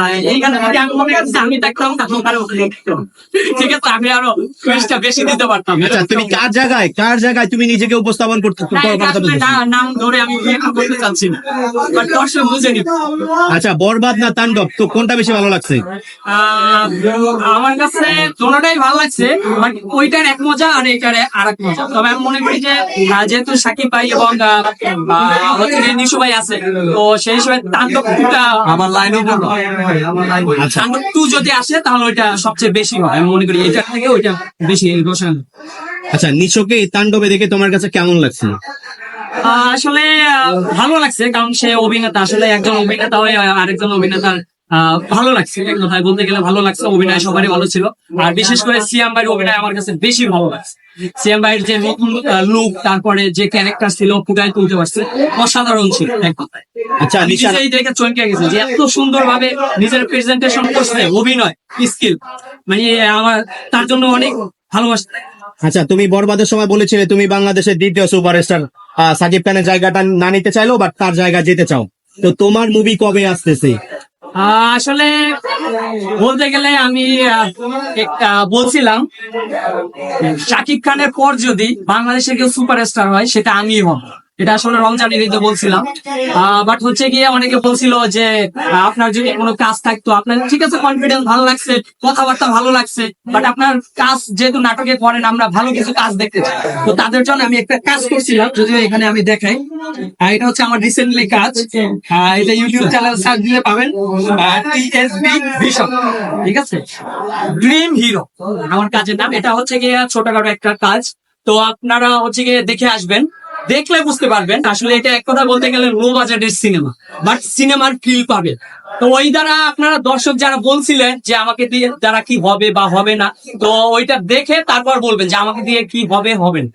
আমি। ঠিক আছে আমি আরও বেশি দিতে পারতাম। আচ্ছা তুমি কার জায়গায় কার জায়গায় তুমি নিজেকে উপস্থাপন করতে নাম ধরে আমি চাচ্ছি না বাট দর্শক আচ্ছা বরবাদ না তাণ্ডব তো কোনটা বেশি ভালো লাগছে? আমার কাছে দোনোটাই ভালো লাগছে বাট ওইটার এক মজা আর এইটার আর এক মজা। তবে আমি মনে করি যে যেহেতু সাকিব ভাই এবং হচ্ছে নিশু ভাই আছে তো সেই হিসেবে তাণ্ডব টুটা আমার লাইনও বলো আচ্ছা। টু যদি আসে তাহলে ওইটা সবচেয়ে বেশি হয়। আমি মনে করি থেকে ওইটা বেশি রোশন। আচ্ছা নিশোকে এই তাণ্ডবে দেখে তোমার কাছে কেমন লাগছে? আসলে ভালো লাগছে কারণ সে অভিনেতা। আসলে একজন অভিনেতা হয়ে আরেকজন অভিনেতার ভালো লাগছে এক কথায় বলতে গেলে ভালো লাগছে অভিনয় সবারই ভালো ছিল। আর বিশেষ করে সিয়াম ভাইয়ের অভিনয় আমার কাছে বেশি ভালো লাগছে। সিয়াম ভাইয়ের যে নতুন লুক তারপরে যে ক্যারেক্টার ছিল ফুটাই তুলতে পারছে অসাধারণ ছিল এক কথায়। আচ্ছা নিজেই দেখে চমকে গেছে যে এত সুন্দর ভাবে নিজের প্রেজেন্টেশন করছে অভিনয় স্কিল মানে আমার তার জন্য অনেক ভালোবাসা। আচ্ছা তুমি বরবাদের সময় বলেছিলে তুমি বাংলাদেশের দ্বিতীয় সুপারস্টার সাকিব খানের জায়গাটা না নিতে চাইলো বাট তার জায়গা যেতে চাও। তো তোমার মুভি কবে আসতেছে? আসলে বলতে গেলে আমি বলছিলাম শাকিব খানের পর যদি বাংলাদেশে কেউ সুপারস্টার হয়, সেটা আমি হব। এটা আসলে রমজানের ঈদে বলছিলাম। বাট হচ্ছে গিয়ে অনেকে বলছিল যে আপনার যদি কোনো কাজ থাকতো, আপনার, ঠিক আছে কনফিডেন্স ভালো লাগছে, কথাবার্তা ভালো লাগছে বাট আপনার কাজ যেহেতু নাটকে করেন আমরা ভালো কিছু কাজ দেখতে চাই। তো তাদের জন্য আমি একটা কাজ করছিলাম, যদিও এখানে আমি দেখাই। এটা হচ্ছে আমার রিসেন্টলি কাজ। এটা ইউটিউব চ্যানেল সার্চ দিলে পাবেন। ঠিক আছে? ড্রিম হিরো আমার কাজের নাম। এটা হচ্ছে গিয়ে ছোটখাটো একটা কাজ। তো আপনারা হচ্ছে গিয়ে দেখে আসবেন। দেখলে বুঝতে পারবেন আসলে এটা এক কথা বলতে গেলে লো বাজেটের সিনেমা বাট সিনেমার ফিল পাবে তো ওই দ্বারা আপনারা দর্শক যারা বলছিলেন যে আমাকে দিয়ে দ্বারা কি হবে বা হবে না তো ওইটা দেখে তারপর বলবেন যে আমাকে দিয়ে কি হবে হবে না।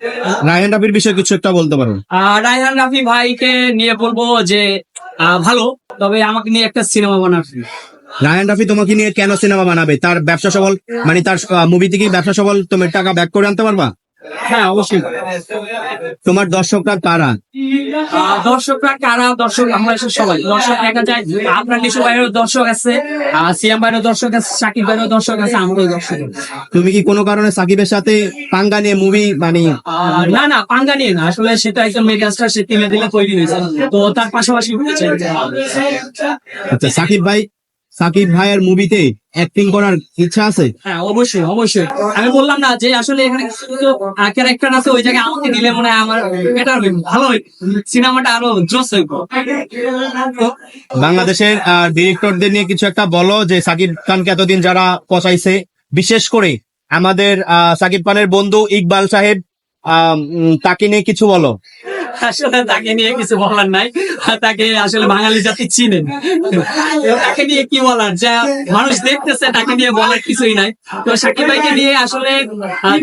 রায়হান রাফির বিষয়ে কিছু একটা বলতে পারো আহ, রায়হান রাফি ভাইকে নিয়ে বলব যে আহ, ভালো তবে আমাকে নিয়ে একটা সিনেমা বানাচ্ছি রায়হান রাফি তোমাকে নিয়ে কেন সিনেমা বানাবে? তার ব্যবসা সবল মানে তার মুভি থেকে ব্যবসা সবল তুমি টাকা ব্যাক করে আনতে পারবা? হ্যাঁ অবশ্যই। তোমার দর্শকরা কারা? দর্শকরা কারা? দর্শক আমরা এসে সবাই। দর্শক দেখা যায় আপনার নিশু ভাইয়েরও দর্শক আছে সিয়াম ভাইয়েরও দর্শক আছে সাকিব ভাইয়েরও দর্শক আছে আমারও দর্শক তুমি কি কোনো কারণে সাকিবের সাথে পাঙ্গা নিয়ে মুভি মানে আহ, না না পাঙ্গা নিয়ে না। আসলে সেটা একজন মেগাস্টার সে তিলে দিলে তৈরি হয়েছে। তো তার পাশাপাশি আচ্ছা সাকিব ভাই সাকিব ভাইয়ের মুভিতে অ্যাক্টিং করার ইচ্ছা আছে? হ্যাঁ অবশ্যই অবশ্যই। আমি বললাম না যে আসলে এখানে ক্যারেক্টার আছে ওই জায়গায় আমাকে দিলে মনে হয় আমার বেটার ভালো সিনেমাটা আরও জোস হইব। বাংলাদেশের ডিরেক্টরদের নিয়ে কিছু একটা বলো যে সাকিব খানকে এতদিন যারা পচাইছে বিশেষ করে আমাদের আহ, সাকিব খানের বন্ধু ইকবাল সাহেব আহ, তাকে নিয়ে কিছু বলো। আসলে তাকে নিয়ে কিছু বলার নাই। তাকে আসলে বাঙালি জাতি চিনেন। তাকে নিয়ে কি বলার? যা মানুষ দেখতেছে, তাকে নিয়ে বলার কিছুই নাই। তো সাকিব ভাইকে নিয়ে আসলে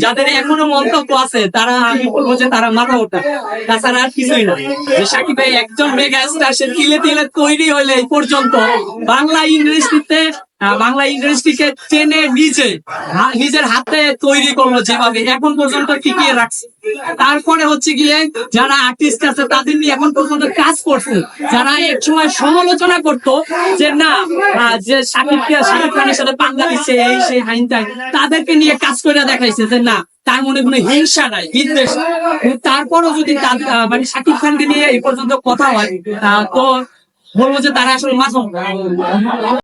যাদের এখনও মন্তব্য আছে, তারা, আমি বলব যে তারা মাথা ওঠা তাছাড়া আর কিছুই না। যে সাকিব ভাই একজন মেগা স্টার সে তিলে তিলে তৈরি হইলে এই পর্যন্ত বাংলা ইন্ডাস্ট্রিতে বাংলা ইন্ডাস্ট্রিকে টেনে নিজে নিজের হাতে তৈরি করল যেভাবে, এখন পর্যন্ত টিকিয়ে রাখছে। তারপরে হচ্ছে গিয়ে যারা আর্টিস্ট আছে, তাদের নিয়ে এখন পর্যন্ত কাজ করছে। যারা এক সময় সমালোচনা করতো যে না যে সাকিবকে শাকিব খানের সাথে পাঙ্গা দিচ্ছে এই সেই হাইন তাদেরকে নিয়ে কাজ করে দেখাইছে যে না, তার মনে কোনো হিংসা নাই, বিদ্বেষ তারপরও যদি মানে শাকিব খানকে নিয়ে এই পর্যন্ত কথা হয় তো বলব যে তারা আসলে মাথা